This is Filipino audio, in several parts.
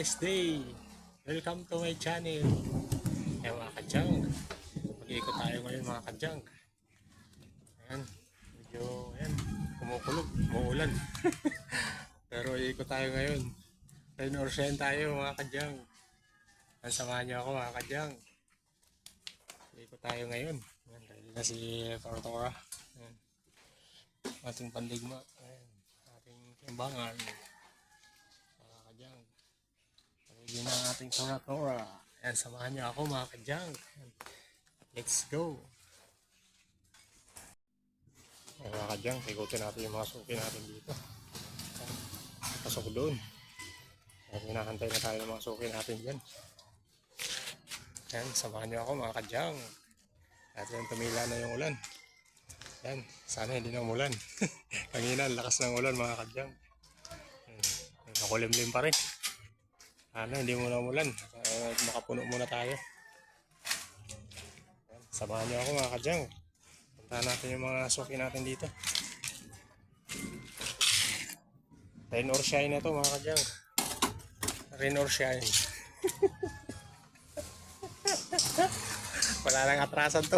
nice day. Welcome to my channel. Ayan mga kadyang. Mag-iikot tayo ngayon mga kadyang. Ayan. Medyo, ayan. Kumukulog. Umuulan. Pero iikot tayo ngayon. Or shine tayo mga kadyang. Ayan, samahan niyo ako mga kadyang. Iikot tayo ngayon. Ayan, ready na si Tortora. Ayan. Ating pandigma. Ayan. Ating timbangan. Mga kadyang. Na ang ating Tortora. Ayan, samahan niyo ako mga kadyang. Ayan. Let's go. Ayan, mga kadyang, ikutin natin yung mga suki natin dito. Pasok doon. Ayan, hinahantay na tayo ng mga suki natin dyan. Ayan, samahan niyo ako mga kadyang. At yan, tumila na yung ulan. Yan, sana hindi na umulan. Kanina, lakas ng ulan mga kadyang. Nakulimlim pa rin. Sana hindi muna umulan. Uh, makapuno muna tayo. Ayan, Samahan niyo ako mga kadyang. Puntahan natin yung mga suki natin dito. Rain or shine na to mga kadyang. Rain or shine. Wala nang atrasan to.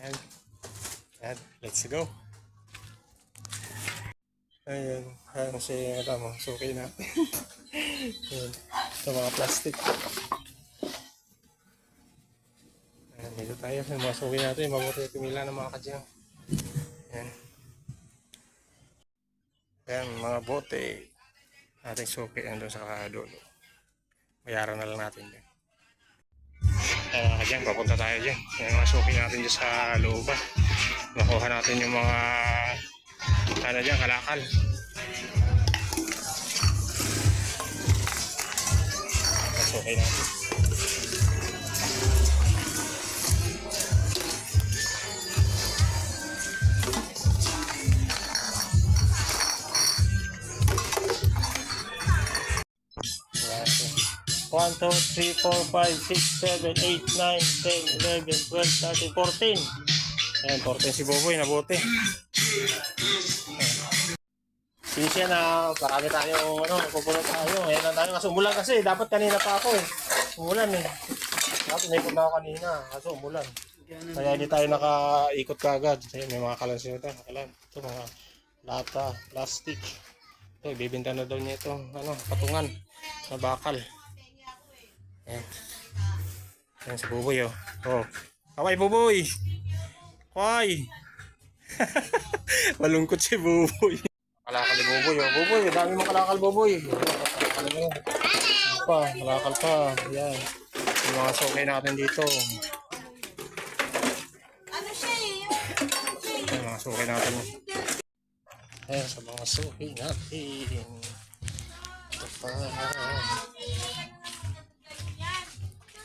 Ayan. Ayan. Let's go. Ayan. Ayan si ito mo. Suki natin. Ayan. Ito mga plastic. Ayan. Dito tayo sa mga suki natin. Mabuti pumila ng mga kadyang. Ayan. Ayan. Mga bote. Ating suki. Andun sa dulo. Bayaran na lang natin dyan. Ayan mga kadyang, papunta tayo dyan. Yung mga suki natin dyan sa looban. Makuha natin yung mga ano dyan, kalakal. Suki natin. Grabe. 1, 2, 3, 4, 5, 6, 7, 8, 9, 10, 11, 12, 13, 14. Ayan, 14 si Boboy, nabuti. Sisi na, marami tayo, ano, pupuno tayo. Ayan lang tayo, kasi umulan kasi, dapat kanina pa ako eh. Umulan eh. Dapat naikot na ako kanina, kasi umulan. Kaya hindi tayo nakaikot kaagad. Ayan, may mga kalansin ito, nakalan. Ito mga lata, plastic. Ito, ibibinta na daw niya itong, ano, patungan na bakal. Ayan. Ayan si Buboy, oh. Oh. Kaway, Buboy! Kaway! Malungkot si Buboy. Kalakal ni Buboy, oh. Buboy, dami mong kalakal, Buboy. Kalakal mo. Pa, kalakal pa. Ayan. Yung mga sokay natin dito. Ano siya eh? Ayan, mga sokay natin. Ayan, sa mga sokay natin. Ito pa.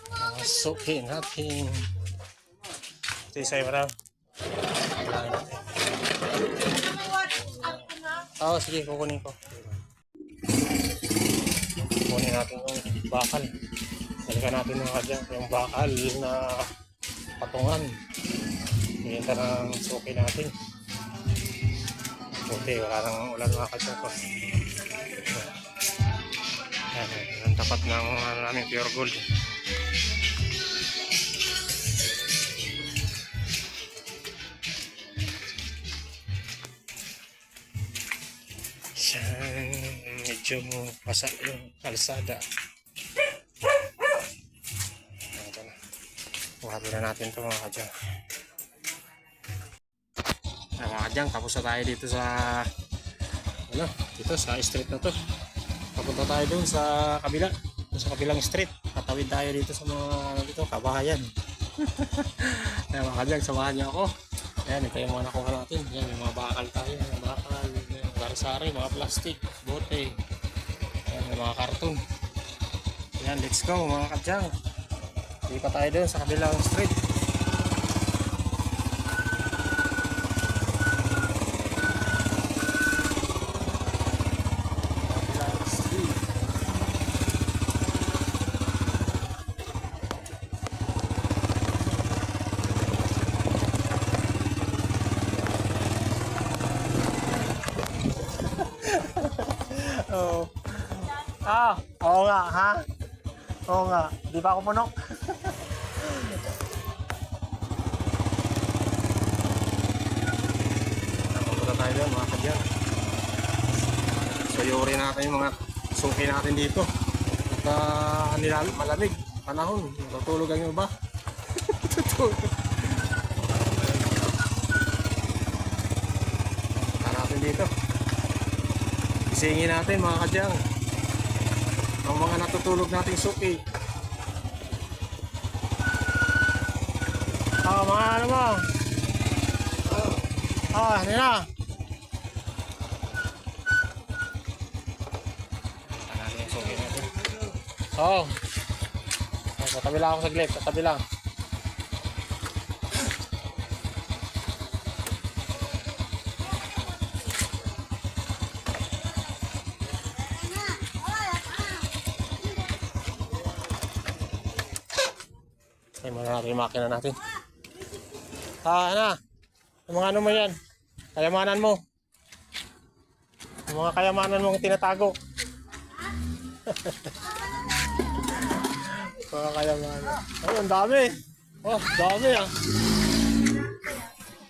Mga sokay natin. Ito yung sa'yo, Oo, sige, kukunin ko. Kukunin natin yung bakal. Balikan natin yung kadyang, yung bakal na patungan. Bigyan ng suki natin. Buti, wala nang ulan mga kadyang ko. Ayan, ang tapat ng ano namin pure gold. Medyo pasa yung kalsada. Ito na. Buhatin na natin ito mga kadyang. Ah, mga kadyang, tapos na tayo dito sa ano, dito sa street na to. Papunta tayo dun sa kabila. Sa kabilang street. Tatawid tayo dito sa mga ano dito, kabahayan. Ayan mga kadyang, samahan niyo ako. Ayan, ito yung mga nakuha natin. Ayan, yung mga bakal tayo. Yung bakal, yung sari-sari, mga plastic, bote. Ayan, mga karton. Ayan, let's go mga kadyang. Hindi pa tayo dun sa kabilang street. Kabilang street. Ah, oo nga, ha? Oo nga. Di ba ako puno? Napunta tayo doon, mga kadyan. So, yuri natin yung mga suki natin dito. At uh, nilal, malamig, panahon. Tutulog ang iba. Tutulog. Punta natin dito. Isingin natin mga kadyang. Ang mga natutulog nating suki. Ah, mga ano mo? Ah, nila. Oh. Katabi lang ako saglit, katabi lang. Ay, muna natin yung makina natin. Ah, ano? Yung mga ano mo yan? Kayamanan mo. Yung mga kayamanan mong tinatago. mga kayamanan. Ay, ang dami. Oh, dami ah.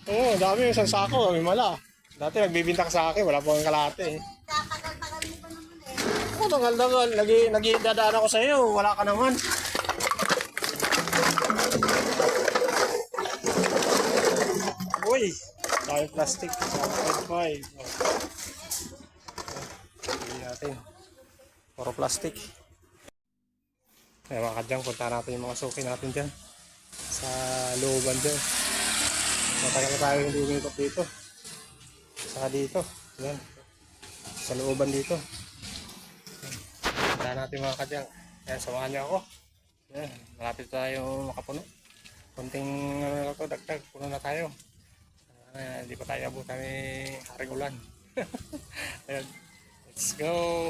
Oo, oh, dami yung isang sako. May mala. Dati nagbibinta ka sa akin, wala pang kalate eh. Katagal-tagal mo pa naman eh. Ako, tagal-tagal. Lagi, lagi dadaan ako sa iyo. Wala ka naman. Uy! Dami plastic. 1.5. Hindi natin. Puro plastic. Kaya mga kadyang, punta natin yung mga suki natin dyan. Sa looban dyan. Matagal na tayo hindi umikot dito. Saka dito. Yan. Sa looban dito. Punta natin mga kadyang. Ayan, samahan niyo ako. Ayan, malapit tayo makapuno. Kunting ano na to, dagdag, puno na tayo. Hindi pa tayo abutan ni Haring Ulan. Ayan, let's go!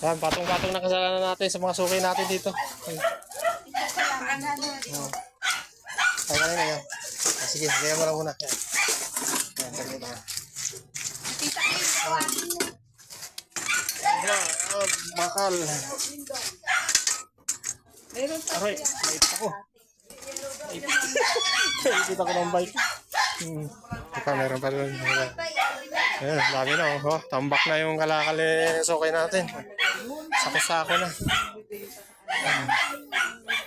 Ayan, patong-patong na kasalanan natin sa mga suki natin dito. Ayan. Oh. Ay, kanina yan. Ah, sige, kaya mo lang muna. Ayan. Ayan, saglit na. Ayan, ah, bakal. Meron pa. Aray, bait ako. Kita ko ng bike. Hmm. Ika, meron pa doon. Ayan, dami na. Oh. Oh, tambak na yung kalakali sokay natin. Sako-sako na.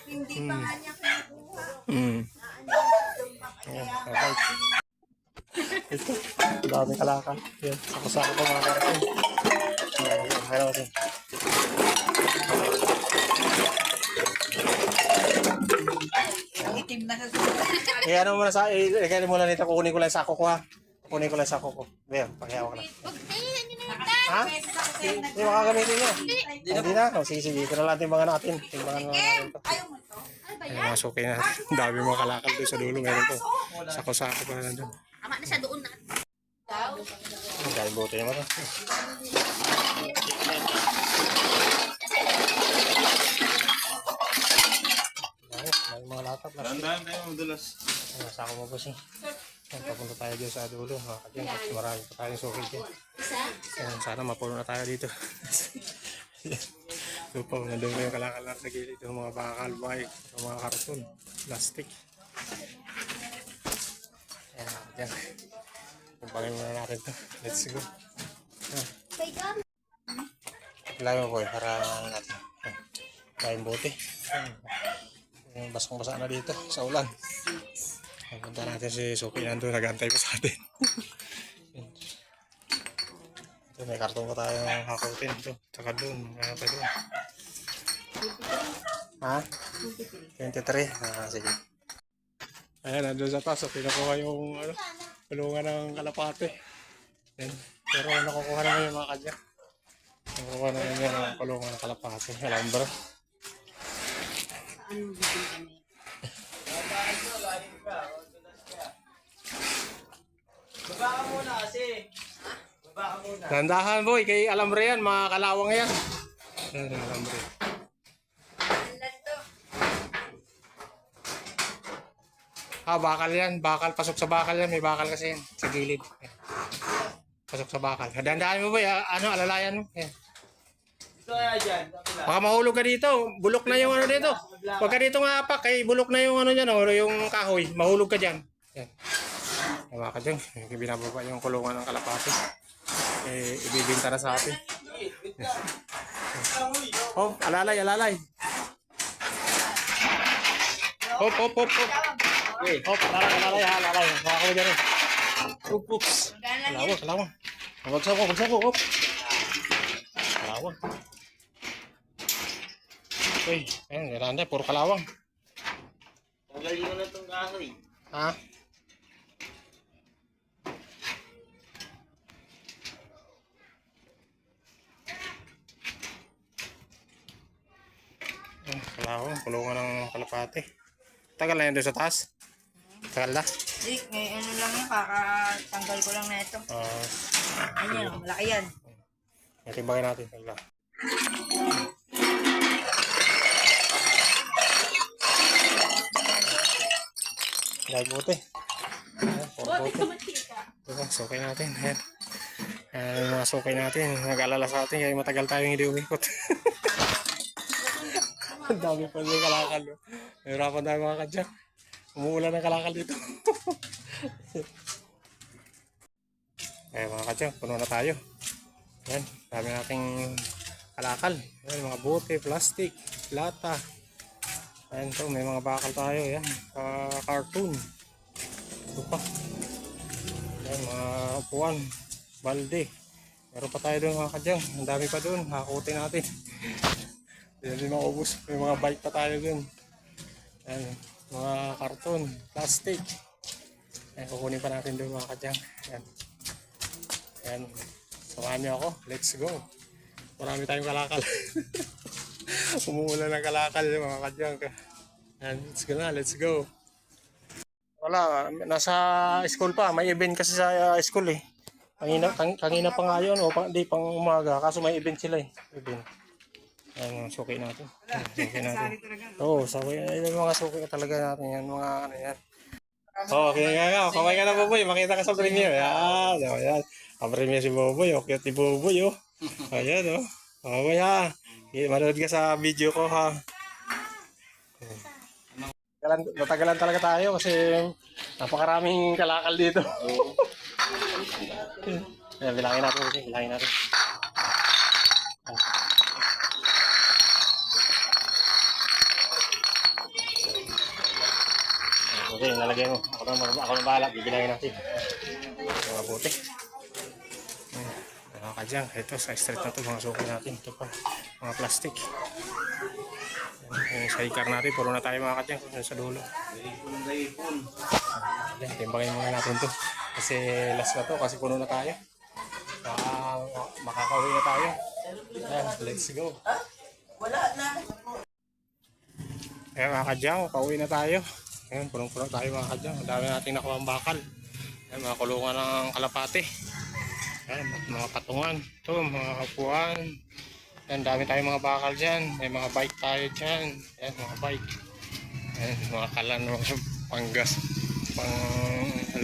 Hindi pa nga niya kinukuha. Hmm. Ayan, okay. Ito, dami kalakal. Ayan, sako-sako pa mga karating. Ayan, ayan, ayan. Ang itim na sa Eh, ano mo na sa, eh, lagay mo lang nito, kukunin ko lang yung sako ko ha. Kukunin ko lang yung sako ko. Ayan, pakihawak na. Ha? Hindi makakamitin niya. Hindi na. O, sige, sige. Ito na lang timbangan natin. Timbangan na natin ito. Ayaw mo to? Ay, mga suki na. Ang dami mga kalakal doon sa dulo. Meron po. Sako-sako pa na doon. Tama na siya doon na. Ang dami bote naman. ah. Dami, dami mga lapat. Tandaan kayo madulas. Ayan, sako mo po siya. Ayan, papunta tayo dyan sa dulo. Mga kadyan, kasi marami pa tayong suki dyan. Ayan, sana mapuno na tayo dito. Ito pa, nandun mo yung kalakal na gilid. Yung mga bakal, bike, yung mga karton, plastic. Ayan, mga kadyan. Kumpangin muna natin to. Let's go. Ayan. Mo po eh, para natin. Ayan. Kain bote. Basang-basa na dito sa ulan. Punta natin si Sophie nandun, nag-antay pa sa atin. Ito, may karton pa tayo hakutin. Ito, tsaka doon, ano pa doon. Ha? 23? Ah, sige. Ayan, nandun sa taas. So, pinukuha yung ano, kulungan ng kalapate. Ayan. Pero nakukuha naman yung mga kanya. Nakukuha naman yung kulungan ng kalapate. Alambra. Dandahan boy, kay alambre yan, mga kalawang yan. Yan, yung alambre. Ah, bakal yan. Bakal, pasok sa bakal yan. May bakal kasi yan. Sa gilid. Yan. Pasok sa bakal. Dandaan mo ba? ya? Ano, alalayan mo. Yan. Baka mahulog ka dito. Bulok na yung ano dito. Huwag ka dito nga apak. Kay bulok na yung ano dyan. O, yung kahoy. Mahulog ka dyan. Yan. Tama ka dyan. Binababa yung kulungan ng kalapati. Eh, ibibinta na sa atin. Lang. Oh, alalay, alalay. Hop, hop, hop, hop. Okay. Hop, alalay, alalay, ha, alalay. Baka ko dyan eh. Hop, hop. Kalawang, kalawang. Bagsak ko, bagsak ko, hop. Kalawang. Uy, ayun, Miranda, puro kalawang. Tanggalin mo na itong kahoy. Ha? Kalawang, kulungan ng kalapate. Tagal na yun doon sa taas? Tagal na? Di, may ano lang yan, kakatanggal ko lang na ito. Ah, Ayan, oh, malaki yan. Natimbangin natin. Wala. Dahil buti. Ayan, buti. Diba, sukay natin. Ayan. Ayan yung mga sukay natin. Nag-alala sa atin kaya matagal tayong hindi umikot. Ang dami pa yung kalakal. Nahirapan tayo mga kadyak. Umuulan ng kalakal dito. Ayan mga kadyak, puno na tayo. Yan, dami nating kalakal. Yan, mga bote, plastic, lata. Ayan to, may mga bakal tayo. Yan, uh, cartoon. Ito pa. Yan, mga upuan, balde. Meron pa tayo doon mga kadyang. Ang dami pa doon. Hakutin natin. Yan din maubos. May mga bike pa tayo doon. Yan, mga karton, plastic. Yan, kukunin pa natin doon mga kadyang. Yan. Yan. Samahan niyo ako. Let's go. Marami tayong kalakal. Umuulan ng kalakal mga kadyang. Yan. Let's go na. Let's go. Wala. Nasa school pa. May event kasi sa uh, school eh. Kanina, kang, kanina pa nga yun. O, pa, di pang umaga. Kaso may event sila eh. Event. Yan. Suki natin. Suki natin. Oo. Oh, suki. Yung mga suki talaga natin yan. Mga ano yan. Oh, okay nga nga. Kamay ka na Boboy. Makita ka sa premiere. Yan. Oh, yan. Ang premiere si Boboy. Oh, cute ni Boboy. Oh. Ayan oh. Boboy ha. Eh, Manood ka sa video ko ha. Matagalan, matagalan talaga tayo kasi napakaraming kalakal dito. Ayan, bilangin natin. Okay, bilangin natin. Okay, nalagay mo. Ako na, ako na bahala. Bibilangin natin. Mga buti. Ayan, Mga kadyang. Ito, sa street na to mga suki natin. Ito pa. Mga plastic. Yung sidecar natin, puro na tayo mga kadyang. Yung sa dulo. Ayan, timbangin muna natin to. Kasi last na to, kasi puno na tayo. Baka makakauwi na tayo. Ayan, let's go. Wala na. Ayan mga kadyang, pauwi na tayo. Ayan, punong-puno tayo mga kadyang. Ang dami nating nakuha ang bakal. Ayan, mga kulungan ng kalapate. Ayan, mga patungan. Ito, mga kapuan. Ayan, dami tayong mga bakal dyan. May mga bike tayo dyan. Ayan, mga bike. Ayan, mga kalan, mga panggas. Pang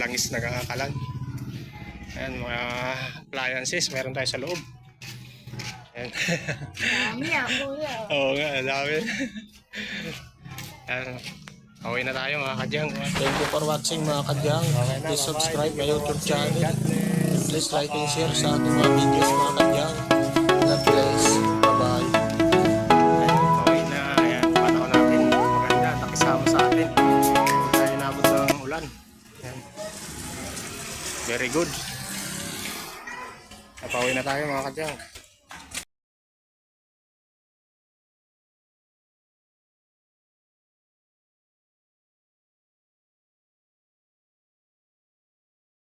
langis na kakalan. Ayan, mga appliances. Meron tayo sa loob. Ayan. Dami ah, kuya. Oo nga, dami. Ayan. Okay na tayo mga kadyang. Thank you for watching mga kadyang. Please subscribe my YouTube channel. Please like and share sa ating mga videos mga kadyang. God bless. Bye-bye. Ayan, okay na. Ayan, panahon natin. Maganda. Nakisama sa atin. Tayo nabot ng ulan. Ayan. Very good. Napauwi na tayo mga kadyang.